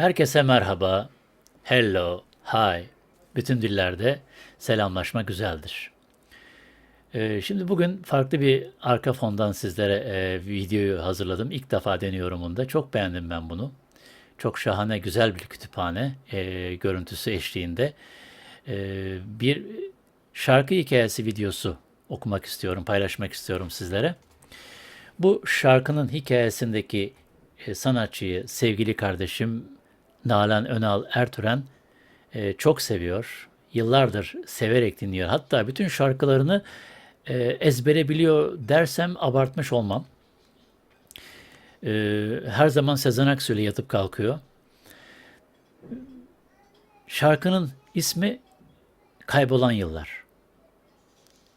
Herkese merhaba, hello, hi. Bütün dillerde selamlaşma güzeldir. Ee, şimdi bugün farklı bir arka fondan sizlere e, videoyu hazırladım. İlk defa deniyorum onu da. Çok beğendim ben bunu. Çok şahane, güzel bir kütüphane e, görüntüsü eşliğinde. E, bir şarkı hikayesi videosu okumak istiyorum, paylaşmak istiyorum sizlere. Bu şarkının hikayesindeki e, sanatçıyı sevgili kardeşim Nalan Önal Ertüren e, çok seviyor. Yıllardır severek dinliyor. Hatta bütün şarkılarını e, ezbere biliyor dersem abartmış olmam. E, her zaman Sezen Aksu ile yatıp kalkıyor. Şarkının ismi Kaybolan Yıllar.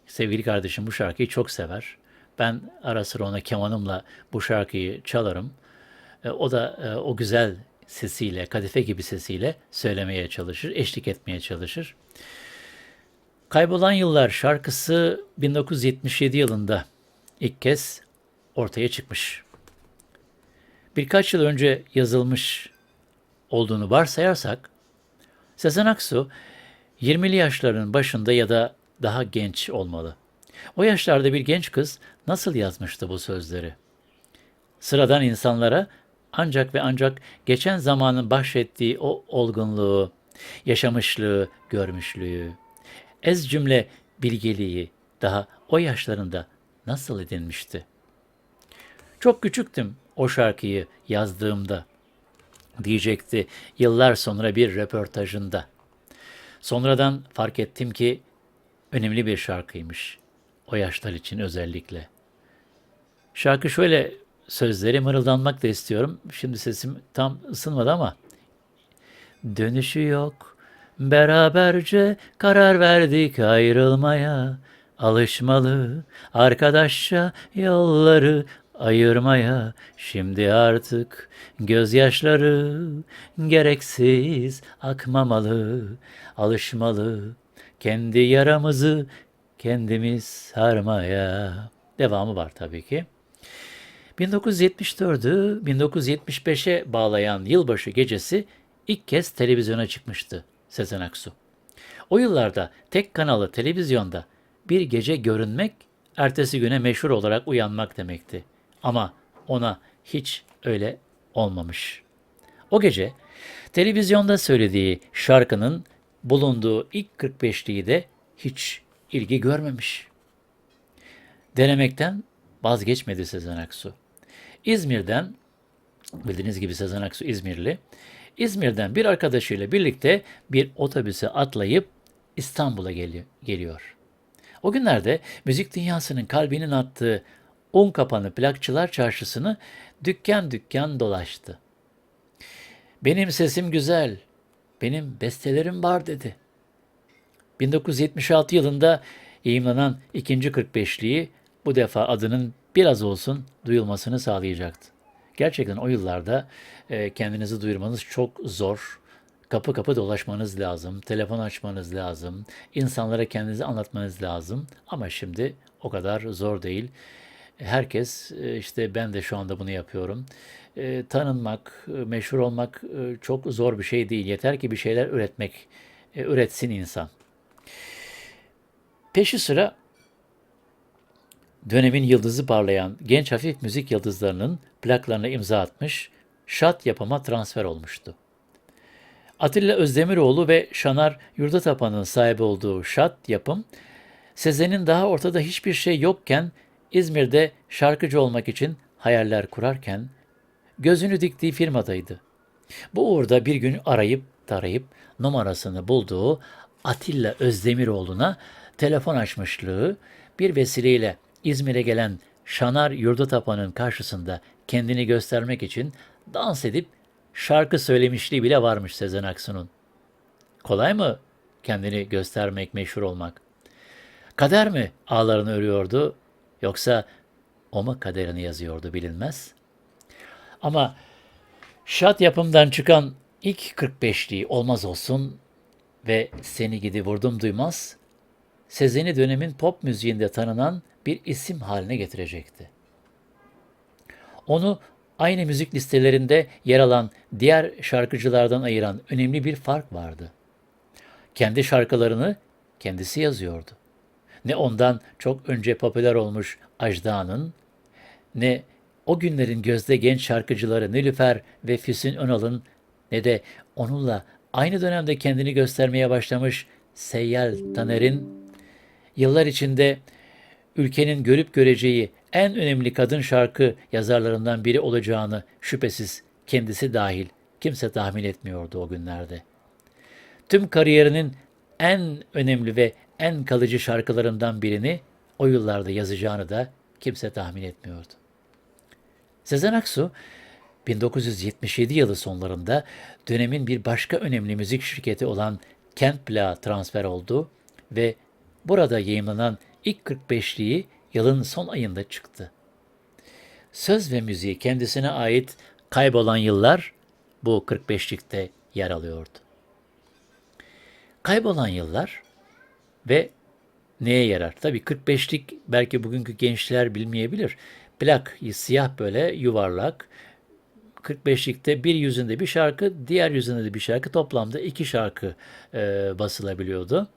Sevgili kardeşim bu şarkıyı çok sever. Ben ara sıra ona kemanımla bu şarkıyı çalarım. E, o da e, o güzel sesiyle, kadife gibi sesiyle söylemeye çalışır, eşlik etmeye çalışır. Kaybolan Yıllar şarkısı 1977 yılında ilk kez ortaya çıkmış. Birkaç yıl önce yazılmış olduğunu varsayarsak, Sezen Aksu 20'li yaşlarının başında ya da daha genç olmalı. O yaşlarda bir genç kız nasıl yazmıştı bu sözleri? Sıradan insanlara ancak ve ancak geçen zamanın bahşettiği o olgunluğu, yaşamışlığı, görmüşlüğü, ez cümle bilgeliği daha o yaşlarında nasıl edinmişti? Çok küçüktüm o şarkıyı yazdığımda diyecekti yıllar sonra bir röportajında. Sonradan fark ettim ki önemli bir şarkıymış. O yaşlar için özellikle. Şarkı şöyle sözleri mırıldanmak da istiyorum. Şimdi sesim tam ısınmadı ama dönüşü yok. Beraberce karar verdik ayrılmaya. Alışmalı arkadaşça yolları ayırmaya. Şimdi artık gözyaşları gereksiz akmamalı. Alışmalı kendi yaramızı kendimiz sarmaya. Devamı var tabii ki. 1974'ü 1975'e bağlayan yılbaşı gecesi ilk kez televizyona çıkmıştı Sezen Aksu. O yıllarda tek kanalı televizyonda bir gece görünmek, ertesi güne meşhur olarak uyanmak demekti. Ama ona hiç öyle olmamış. O gece televizyonda söylediği şarkının bulunduğu ilk 45'liği de hiç ilgi görmemiş. Denemekten vazgeçmedi Sezen Aksu. İzmir'den, bildiğiniz gibi Sezen Aksu İzmirli, İzmir'den bir arkadaşıyla birlikte bir otobüse atlayıp İstanbul'a gel- geliyor. O günlerde müzik dünyasının kalbinin attığı un kapanı plakçılar çarşısını dükkan dükkan dolaştı. Benim sesim güzel, benim bestelerim var dedi. 1976 yılında yayımlanan ikinci 45'liği bu defa adının biraz olsun duyulmasını sağlayacaktı. Gerçekten o yıllarda e, kendinizi duyurmanız çok zor. Kapı kapı dolaşmanız lazım, telefon açmanız lazım, insanlara kendinizi anlatmanız lazım. Ama şimdi o kadar zor değil. Herkes, e, işte ben de şu anda bunu yapıyorum. E, tanınmak, e, meşhur olmak e, çok zor bir şey değil. Yeter ki bir şeyler üretmek, e, üretsin insan. Peşi sıra dönemin yıldızı parlayan genç hafif müzik yıldızlarının plaklarına imza atmış, şat yapıma transfer olmuştu. Atilla Özdemiroğlu ve Şanar Yurdatapan'ın sahibi olduğu şat yapım, Sezen'in daha ortada hiçbir şey yokken İzmir'de şarkıcı olmak için hayaller kurarken gözünü diktiği firmadaydı. Bu uğurda bir gün arayıp tarayıp numarasını bulduğu Atilla Özdemiroğlu'na telefon açmışlığı bir vesileyle İzmir'e gelen Şanar Yurdatapan'ın karşısında kendini göstermek için dans edip şarkı söylemişliği bile varmış Sezen Aksu'nun. Kolay mı kendini göstermek, meşhur olmak? Kader mi ağlarını örüyordu yoksa o mu kaderini yazıyordu bilinmez. Ama şat yapımdan çıkan ilk 45'liği olmaz olsun ve seni gidi vurdum duymaz, Sezen'i dönemin pop müziğinde tanınan bir isim haline getirecekti. Onu aynı müzik listelerinde yer alan diğer şarkıcılardan ayıran önemli bir fark vardı. Kendi şarkılarını kendisi yazıyordu. Ne ondan çok önce popüler olmuş Ajda'nın, ne o günlerin gözde genç şarkıcıları Nilüfer ve Füsun Önal'ın ne de onunla aynı dönemde kendini göstermeye başlamış Seyyal Taner'in yıllar içinde ülkenin görüp göreceği en önemli kadın şarkı yazarlarından biri olacağını şüphesiz kendisi dahil kimse tahmin etmiyordu o günlerde. Tüm kariyerinin en önemli ve en kalıcı şarkılarından birini o yıllarda yazacağını da kimse tahmin etmiyordu. Sezen Aksu 1977 yılı sonlarında dönemin bir başka önemli müzik şirketi olan Kent Plak'a transfer oldu ve burada yayınlanan ilk 45'liği yılın son ayında çıktı. Söz ve müziği kendisine ait Kaybolan Yıllar bu 45'likte yer alıyordu. Kaybolan Yıllar ve neye yarar? Tabii 45'lik belki bugünkü gençler bilmeyebilir. Plak siyah böyle yuvarlak. 45'likte bir yüzünde bir şarkı, diğer yüzünde de bir şarkı. Toplamda iki şarkı e, basılabiliyordu.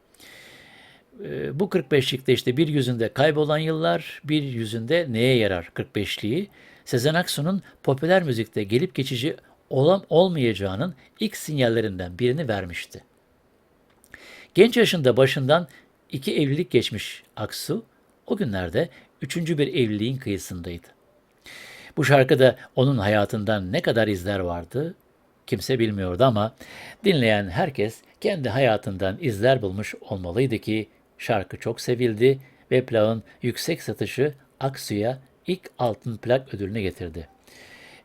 E, bu 45'likte işte bir yüzünde kaybolan yıllar, bir yüzünde neye yarar 45'liği. Sezen Aksu'nun popüler müzikte gelip geçici olan olmayacağının ilk sinyallerinden birini vermişti. Genç yaşında başından iki evlilik geçmiş Aksu, o günlerde üçüncü bir evliliğin kıyısındaydı. Bu şarkıda onun hayatından ne kadar izler vardı kimse bilmiyordu ama dinleyen herkes kendi hayatından izler bulmuş olmalıydı ki şarkı çok sevildi ve plağın yüksek satışı Aksu'ya ilk altın plak ödülünü getirdi.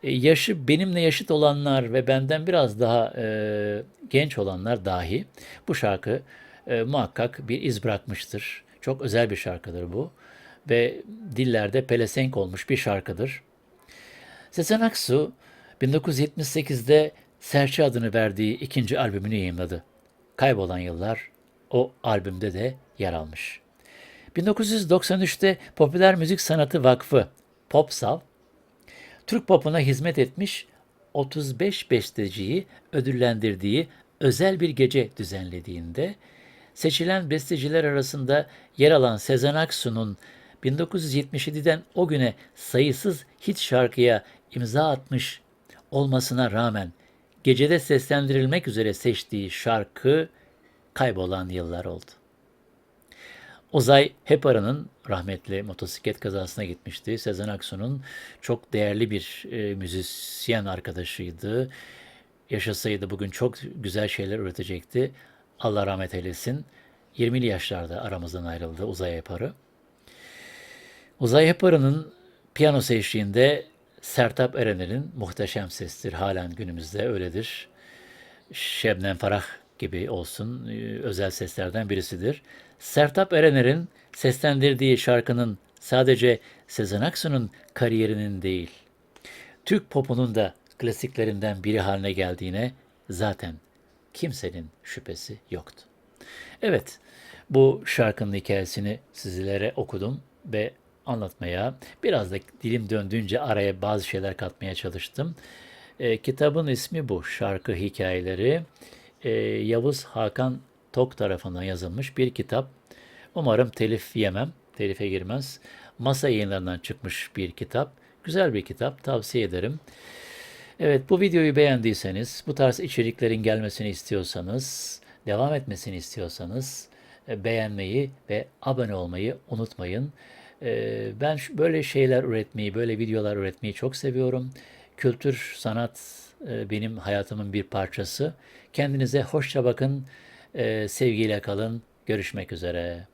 E, yaşı benimle yaşıt olanlar ve benden biraz daha e, genç olanlar dahi bu şarkı e, muhakkak bir iz bırakmıştır. Çok özel bir şarkıdır bu ve dillerde pelesenk olmuş bir şarkıdır. Sezen Aksu 1978'de Serçe adını verdiği ikinci albümünü yayınladı. Kaybolan Yıllar o albümde de yer almış. 1993'te Popüler Müzik Sanatı Vakfı Popsav, Türk popuna hizmet etmiş 35 besteciyi ödüllendirdiği özel bir gece düzenlediğinde seçilen besteciler arasında yer alan Sezen Aksu'nun 1977'den o güne sayısız hit şarkıya imza atmış olmasına rağmen gecede seslendirilmek üzere seçtiği şarkı Kaybolan Yıllar oldu. Ozay Hepara'nın rahmetli motosiklet kazasına gitmişti. Sezen Aksu'nun çok değerli bir e, müzisyen arkadaşıydı. Yaşasaydı bugün çok güzel şeyler üretecekti. Allah rahmet eylesin. 20'li yaşlarda aramızdan ayrıldı Uzay Heparı. Uzay Heparı'nın piyano eşliğinde Sertap Erener'in muhteşem sestir. Halen günümüzde öyledir. Şebnem Farah gibi olsun e, özel seslerden birisidir. Sertap Erener'in seslendirdiği şarkının sadece Sezen Aksu'nun kariyerinin değil, Türk popunun da klasiklerinden biri haline geldiğine zaten kimsenin şüphesi yoktu. Evet, bu şarkının hikayesini sizlere okudum ve anlatmaya, biraz da dilim döndüğünce araya bazı şeyler katmaya çalıştım. E, kitabın ismi bu, Şarkı Hikayeleri. E, Yavuz Hakan Tok tarafından yazılmış bir kitap. Umarım telif yemem, telife girmez. Masa yayınlarından çıkmış bir kitap. Güzel bir kitap, tavsiye ederim. Evet, bu videoyu beğendiyseniz, bu tarz içeriklerin gelmesini istiyorsanız, devam etmesini istiyorsanız e, beğenmeyi ve abone olmayı unutmayın. E, ben böyle şeyler üretmeyi, böyle videolar üretmeyi çok seviyorum. Kültür, sanat e, benim hayatımın bir parçası. Kendinize hoşça bakın, sevgiyle kalın. Görüşmek üzere.